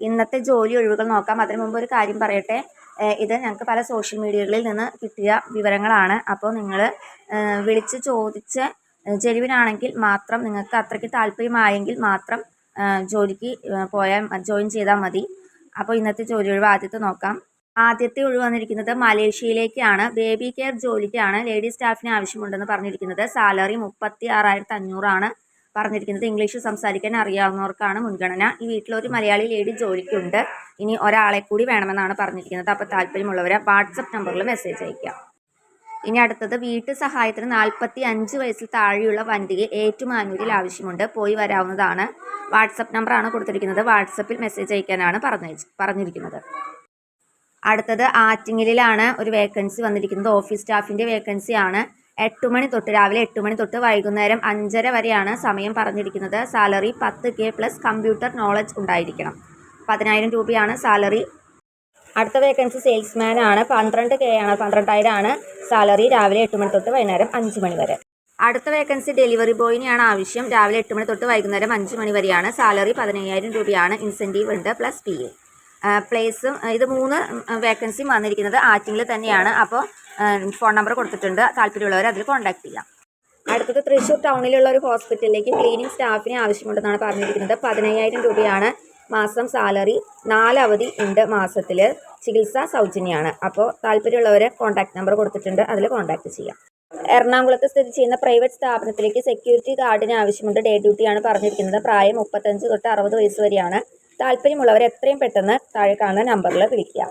ഇന്നത്തെ ജോലി ഒഴിവുകൾ നോക്കാം. അതിനു മുമ്പ് ഒരു കാര്യം പറയട്ടെ. ഇത് ഞങ്ങൾക്ക് പല സോഷ്യൽ മീഡിയകളിൽ നിന്ന് കിട്ടിയ വിവരങ്ങളാണ്. അപ്പോൾ നിങ്ങൾ വിളിച്ച് ചോദിച്ച് ജെനുവിനാണെങ്കിൽ മാത്രം നിങ്ങൾക്ക് അത്രയ്ക്ക് താല്പര്യമായെങ്കിൽ മാത്രം ജോലിക്ക് പോയാൽ ജോയിൻ ചെയ്താൽ മതി. അപ്പോൾ ഇന്നത്തെ ജോലി ഒഴിവ് ആദ്യത്തെ നോക്കാം. ആദ്യത്തെ ഒഴിവ് വന്നിരിക്കുന്നത് മലേഷ്യയിലേക്കാണ്. ബേബി കെയർ ജോലിക്കാണ് ലേഡി സ്റ്റാഫിന് ആവശ്യമുണ്ടെന്ന് പറഞ്ഞിരിക്കുന്നത്. സാലറി മുപ്പത്തി ആറായിരത്തി അഞ്ഞൂറാണ് പറഞ്ഞിരിക്കുന്നത് ഇംഗ്ലീഷ് സംസാരിക്കാൻ അറിയാവുന്നവർക്കാണ് മുൻഗണന. ഈ വീട്ടിലൊരു മലയാളി ലേഡി ജോലിക്കുണ്ട്. ഇനി ഒരാളെ കൂടി വേണമെന്നാണ് പറഞ്ഞിരിക്കുന്നത്. അപ്പോൾ താല്പര്യമുള്ളവർ വാട്സപ്പ് നമ്പറിൽ മെസ്സേജ് അയക്കാം ഇനി അടുത്തത് വീട്ടു സഹായത്തിന് നാൽപ്പത്തി അഞ്ച് വയസ്സിൽ താഴെയുള്ള വണ്ടിയെ ഏറ്റുമാനൂരിൽ ആവശ്യമുണ്ട്. പോയി വരാവുന്നതാണ്. വാട്സപ്പ് നമ്പറാണ് കൊടുത്തിരിക്കുന്നത്. വാട്സപ്പിൽ മെസ്സേജ് അയക്കാനാണ് പറഞ്ഞ പറഞ്ഞിരിക്കുന്നത്. അടുത്തത് ആറ്റിങ്ങലിലാണ് ഒരു വേക്കൻസി വന്നിരിക്കുന്നത്. ഓഫീസ് സ്റ്റാഫിന്റെ വേക്കൻസിയാണ് എട്ട് മണി തൊട്ട് രാവിലെ എട്ട് മണി തൊട്ട് വൈകുന്നേരം അഞ്ചര വരെയാണ് സമയം പറഞ്ഞിരിക്കുന്നത്. സാലറി പത്ത് കെ പ്ലസ് കമ്പ്യൂട്ടർ നോളജ് ഉണ്ടായിരിക്കണം. പതിനായിരം രൂപയാണ് സാലറി. അടുത്ത വേക്കൻസി സെയിൽസ്മാൻ ആണ്. പന്ത്രണ്ട് കെ ആണ്. പന്ത്രണ്ടായിരം ആണ് സാലറി രാവിലെ എട്ട് മണി തൊട്ട് വൈകുന്നേരം അഞ്ച് മണി വരെ. അടുത്ത വേക്കൻസി ഡെലിവറി ബോയിനെയാണ് ആവശ്യം. രാവിലെ എട്ട് മണി തൊട്ട് വൈകുന്നേരം അഞ്ച് മണി വരെയാണ് സാലറി പതിനയ്യായിരം രൂപയാണ് ഇൻസെന്റീവ് ഉണ്ട് പ്ലസ് പി എ പ്ലേസും ഇത് മൂന്ന് വേക്കൻസിയും വന്നിരിക്കുന്നത് ആറ്റിങ്ങിൽ തന്നെയാണ്. അപ്പോൾ ഫോൺ നമ്പർ കൊടുത്തിട്ടുണ്ട്. താല്പര്യമുള്ളവർ അതിൽ കോൺടാക്ട് ചെയ്യാം. അടുത്തത് തൃശ്ശൂർ ടൗണിലുള്ള ഒരു ഹോസ്പിറ്റലിലേക്ക് ക്ലീനിങ് സ്റ്റാഫിനെ ആവശ്യമുണ്ടെന്നാണ് പറഞ്ഞിരിക്കുന്നത്. പതിനയ്യായിരം രൂപയാണ് മാസം സാലറി നാലവധി ഉണ്ട് മാസത്തിൽ ചികിത്സ സൗജന്യമാണ്. അപ്പോൾ താല്പര്യമുള്ളവർ കോൺടാക്ട് നമ്പർ കൊടുത്തിട്ടുണ്ട്. അതിൽ കോൺടാക്ട് ചെയ്യാം. എറണാകുളത്ത് സ്ഥിതി ചെയ്യുന്ന പ്രൈവറ്റ് സ്ഥാപനത്തിലേക്ക് സെക്യൂരിറ്റി ഗാർഡിന് ആവശ്യമുണ്ട്. ഡേ ഡ്യൂട്ടിയാണ് പറഞ്ഞിരിക്കുന്നത്. പ്രായം മുപ്പത്തഞ്ച് തൊട്ട് അറുപത് വയസ്സ് വരെയാണ്. താല്പര്യമുള്ളവർ എത്രയും പെട്ടെന്ന് താഴെ കാണുന്ന നമ്പറിൽ വിളിക്കുക.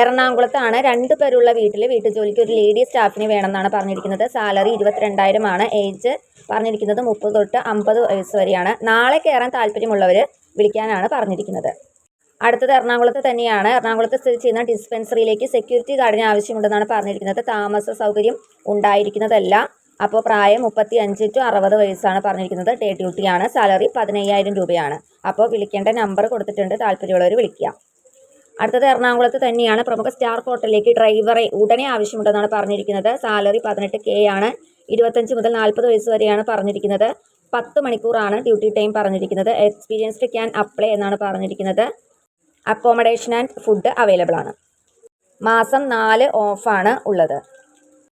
എറണാകുളത്താണ് രണ്ട് പേരുള്ള വീട്ടിൽ വീട്ടുജോലിക്ക് ഒരു ലേഡി സ്റ്റാഫിന് വേണമെന്നാണ് പറഞ്ഞിരിക്കുന്നത്. സാലറി ഇരുപത്തിരണ്ടായിരമാണ് ഏജ് പറഞ്ഞിരിക്കുന്നത് മുപ്പത് തൊട്ട് അമ്പത് വയസ്സ് വരെയാണ്. നാളെ കയറാൻ താല്പര്യമുള്ളവർ വിളിക്കാനാണ് പറഞ്ഞിരിക്കുന്നത്. അടുത്തത് എറണാകുളത്ത് തന്നെയാണ്. എറണാകുളത്ത് സ്ഥിതി ചെയ്യുന്ന ഡിസ്പെൻസറിയിലേക്ക് സെക്യൂരിറ്റി ഗാർഡിന് ആവശ്യമുണ്ടെന്നാണ് പറഞ്ഞിരിക്കുന്നത്. താമസ സൗകര്യം ഉണ്ടായിരിക്കുന്നതല്ല. അപ്പോൾ പ്രായം മുപ്പത്തി അഞ്ച് ടു അറുപത് വയസ്സാണ് പറഞ്ഞിരിക്കുന്നത്. ഡേ ഡ്യൂട്ടിയാണ് സാലറി പതിനയ്യായിരം രൂപയാണ്. അപ്പോൾ വിളിക്കേണ്ട നമ്പർ കൊടുത്തിട്ടുണ്ട്. താല്പര്യമുള്ളവർ വിളിക്കുക. അടുത്തത് എറണാകുളത്ത് തന്നെയാണ്. പ്രമുഖ സ്റ്റാർ ഹോട്ടലിലേക്ക് ഡ്രൈവറെ ഉടനെ ആവശ്യമുണ്ടെന്നാണ് പറഞ്ഞിരിക്കുന്നത്. സാലറി പതിനെട്ട് കെ ആണ്. ഇരുപത്തഞ്ച് മുതൽ നാൽപ്പത് വയസ്സ് വരെയാണ് പറഞ്ഞിരിക്കുന്നത്. പത്ത് മണിക്കൂറാണ് ഡ്യൂട്ടി ടൈം പറഞ്ഞിരിക്കുന്നത്. എക്സ്പീരിയൻസ്ഡ് ക്യാൻ അപ്ലൈ എന്നാണ് പറഞ്ഞിരിക്കുന്നത്. അക്കോമഡേഷൻ ആൻഡ് ഫുഡ് അവൈലബിൾ ആണ്. മാസം നാല് ഓഫാണ് ഉള്ളത്.